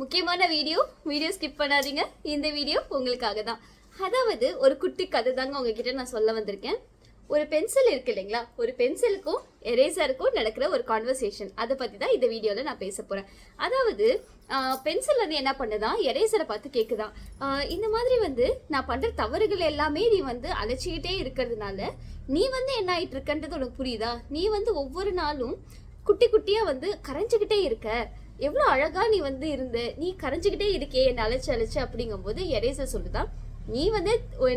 முக்கியமான video video skip பண்ணாதீங்க. இந்த வீடியோ உங்களுக்காக தான் அதாவது ஒரு குட்டி கதை தாங்க உங்ககிட்ட நான் சொல்ல வந்திருக்கேன். ஒரு பென்சில் இருக்கு இல்லைங்களா? ஒரு பென்சிலுக்கும் எரேசருக்கும் நடக்கிற ஒரு கான்வர்சேஷன் அதை பற்றி தான் இந்த வீடியோவில் நான் பேச போகிறேன் அதாவது பென்சில் வந்து என்ன பண்ணுதான் எரேசரை பார்த்து கேட்குதான் இந்த மாதிரி வந்து நான் பண்ணுற தவறுகள் எல்லாமே நீ வந்து அழைச்சிக்கிட்டே இருக்கிறதுனால நீ வந்து என்ன ஆகிட்டு இருக்கன்றது உனக்கு புரியுதா? நீ வந்து ஒவ்வொரு நாளும் குட்டி குட்டியாக வந்து கரைஞ்சிக்கிட்டே இருக்க. எவ்வளோ அழகாக நீ வந்து இருந்த நீ கரைஞ்சிக்கிட்டே இருக்கே என்னை அழைச்சி அழைச்சி அப்படிங்கும்போது எரேசர் சொல்லுதான் நீ வந்து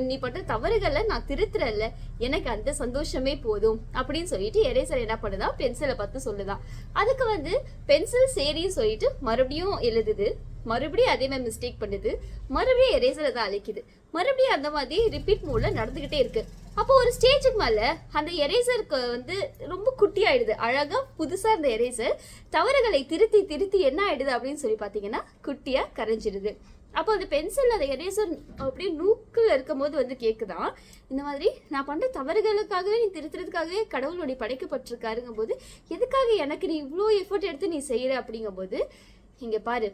நீ பண்ற தவறுகளை நான் திருத்துறல எனக்கு அந்த சந்தோஷமே போதும் அப்படின்னு சொல்லிட்டு எரேசர் என்ன பண்ணுதா பென்சிலை பார்த்து சொல்லுதான் அதுக்கு வந்து பென்சில் சரின்னு சொல்லிட்டு மறுபடியும் எழுதுது. மறுபடியும் அதே மாதிரி மிஸ்டேக் பண்ணுது. மறுபடியும் எரேசரை தான் அழைக்குது. மறுபடியும் அந்த மாதிரி ரிப்பீட் மூலம் நடந்துகிட்டே இருக்கு. அப்போ ஒரு ஸ்டேஜுக்கு மேல அந்த எரேசருக்கு வந்து ரொம்ப குட்டி ஆயிடுது அழகா புதுசா இருந்த எரேசர் தவறுகளை திருத்தி திருத்தி என்ன ஆயிடுது அப்படின்னு சொல்லி பாத்தீங்கன்னா குட்டியா கரைஞ்சிடுது. அப்போ அந்த பென்சில் அந்த எரேசர் அப்படியே நூக்கில் இருக்கும் போது வந்து கேட்குதான் இந்த மாதிரி நான் பண்ணுற தவறுகளுக்காகவே நீ திருத்துறதுக்காகவே கடவுளுடைய படைக்கப்பட்டிருக்காருங்கும் போது எதுக்காக எனக்கு நீ இவ்வளோ எஃபோர்ட் எடுத்து நீ செய்கிற அப்படிங்கும்போது இங்கே பாரு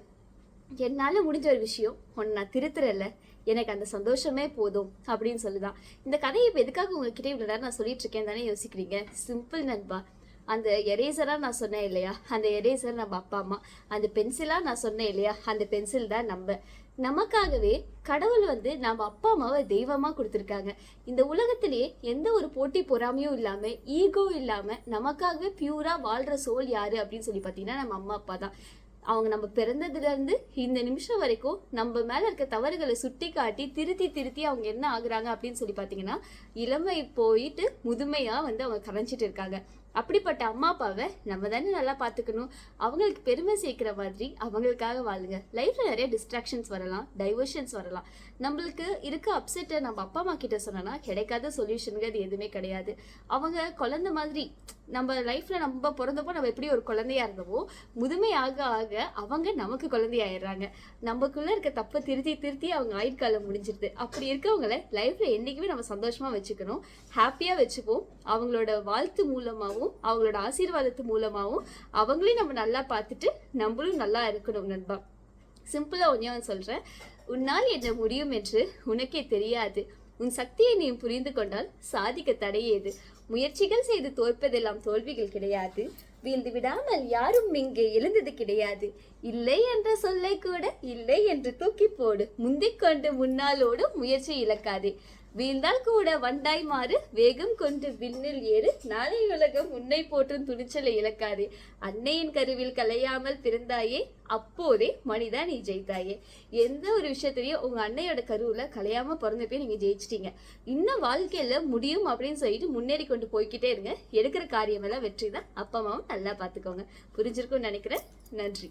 என்னால் முடிஞ்ச ஒரு விஷயம். ஒன்று நான் திருத்துறல எனக்கு அந்த சந்தோஷமே போதும் அப்படின்னு சொல்லுதான். இந்த கதையை இப்போ எதுக்காக உங்ககிட்ட இவ்வளோ நேரம் நான் சொல்லிட்டு இருக்கேன் தானே யோசிக்கிறீங்க? சிம்பிள் நண்பா. அந்த எரேசராக நான் சொன்னேன் இல்லையா? அந்த எரேசர் நம்ம அப்பா அம்மா. அந்த பென்சிலாக நான் சொன்னேன் இல்லையா? அந்த பென்சில் தான் நம்ம. நமக்காகவே கடவுள் வந்து நம்ம அப்பா அம்மாவை தெய்வமாக கொடுத்துருக்காங்க. இந்த உலகத்திலே எந்த ஒரு போட்டி பொறாமையும் இல்லாமல் ஈகோ இல்லாமல் நமக்காகவே பியூராக வாழ்கிற சோல் யார் அப்படின்னு சொல்லி பார்த்தீங்கன்னா நம்ம அம்மா அப்பா தான். அவங்க நம்ம பிறந்ததுலேருந்து இந்த நிமிஷம் வரைக்கும் நம்ம மேலே இருக்க தவறுகளை சுட்டி காட்டி திருத்தி திருத்தி அவங்க என்ன ஆகுறாங்க அப்படின்னு சொல்லி பார்த்தீங்கன்னா இளமை போயிட்டு முதுமையாக வந்து அவங்க கரைஞ்சிட்டு இருக்காங்க. அப்படிப்பட்ட அம்மா அப்பாவை நம்ம தானே நல்லா பார்த்துக்கணும். அவங்களுக்கு பெருமை சேர்க்குற மாதிரி அவங்களுக்காக வாழுங்க. லைஃப்பில் நிறைய டிஸ்ட்ராக்ஷன்ஸ் வரலாம் டைவர்ஷன்ஸ் வரலாம். நம்மளுக்கு இருக்க அப்செட்டை நம்ம அப்பா அம்மா கிட்ட சொன்னோன்னா கிடைக்காத சொல்யூஷனுங்கிறது எதுவுமே கிடையாது. அவங்க குழந்தை மாதிரி நம்ம லைஃப்பில் நம்ம பிறந்தப்போ நம்ம எப்படி ஒரு குழந்தையா இருந்தவோ முதுமை ஆக ஆக அவங்க நமக்கு குழந்தையாயிடுறாங்க நமக்குள்ளே இருக்க தப்பை திருத்தி திருத்தி அவங்க ஆயுட்காலம் முடிஞ்சிருது. அப்படி இருக்கவங்கள லைஃப்பில் என்றைக்குமே நம்ம சந்தோஷமாக வச்சுக்கணும். ஹாப்பியாக வச்சுப்போம். அவங்களோட வாழ்த்து மூலமாகவும் அவங்களோட ஆசீர்வாதத்து மூலமாகவும் அவங்களையும் நம்ம நல்லா பார்த்துட்டு நம்மளும் நல்லா இருக்கணும் நண்பா. சிம்பிளா ஒன்னே சொல்கிறேன் உன்னால் என்ன முடியும் என்று உனக்கே தெரியாது. உன் சக்தியை நீ புரிந்து கொண்டால் சாதிக்க தடையேது முயற்சிகள் செய்து தோற்பதெல்லாம் தோல்விகள் கிடையாது. வீழ்ந்து விடாமல் யாரும் இங்கே எழுந்தது கிடையாது. இல்லை என்ற சொல்லை கூட இல்லை என்று தூக்கி போடு. முந்திக்கொண்டு முன்னாலோடு முயற்சி இழக்காதே. வீழ்ந்தால் கூட வண்டாய் மாறு வேகம் கொண்டு விண்ணில் ஏறு நாளை உலகம் உன்னை போற்றும் துணிச்சலை இழக்காதே. அன்னையின் கருவில் கலையாமல் பிறந்தாயே அப்போதே மனிதா நீ ஜெயித்தாயே. எந்த ஒரு விஷயத்திலையும் உங்க அன்னையோட கருவுல கலையாம பிறந்தப்பே நீங்க ஜெயிச்சிட்டீங்க. இன்னும் வாழ்க்கையில முடியும் அப்படின்னு சொல்லிட்டு முன்னேறி கொண்டு போய்க்கிட்டே இருங்க. எடுக்கிற காரியமெல்லாம் வெற்றி தான் அப்பா அம்மாவும் நல்லா பார்த்துக்கோங்க புரிஞ்சிருக்கும்னு நினைக்கிறேன். நன்றி.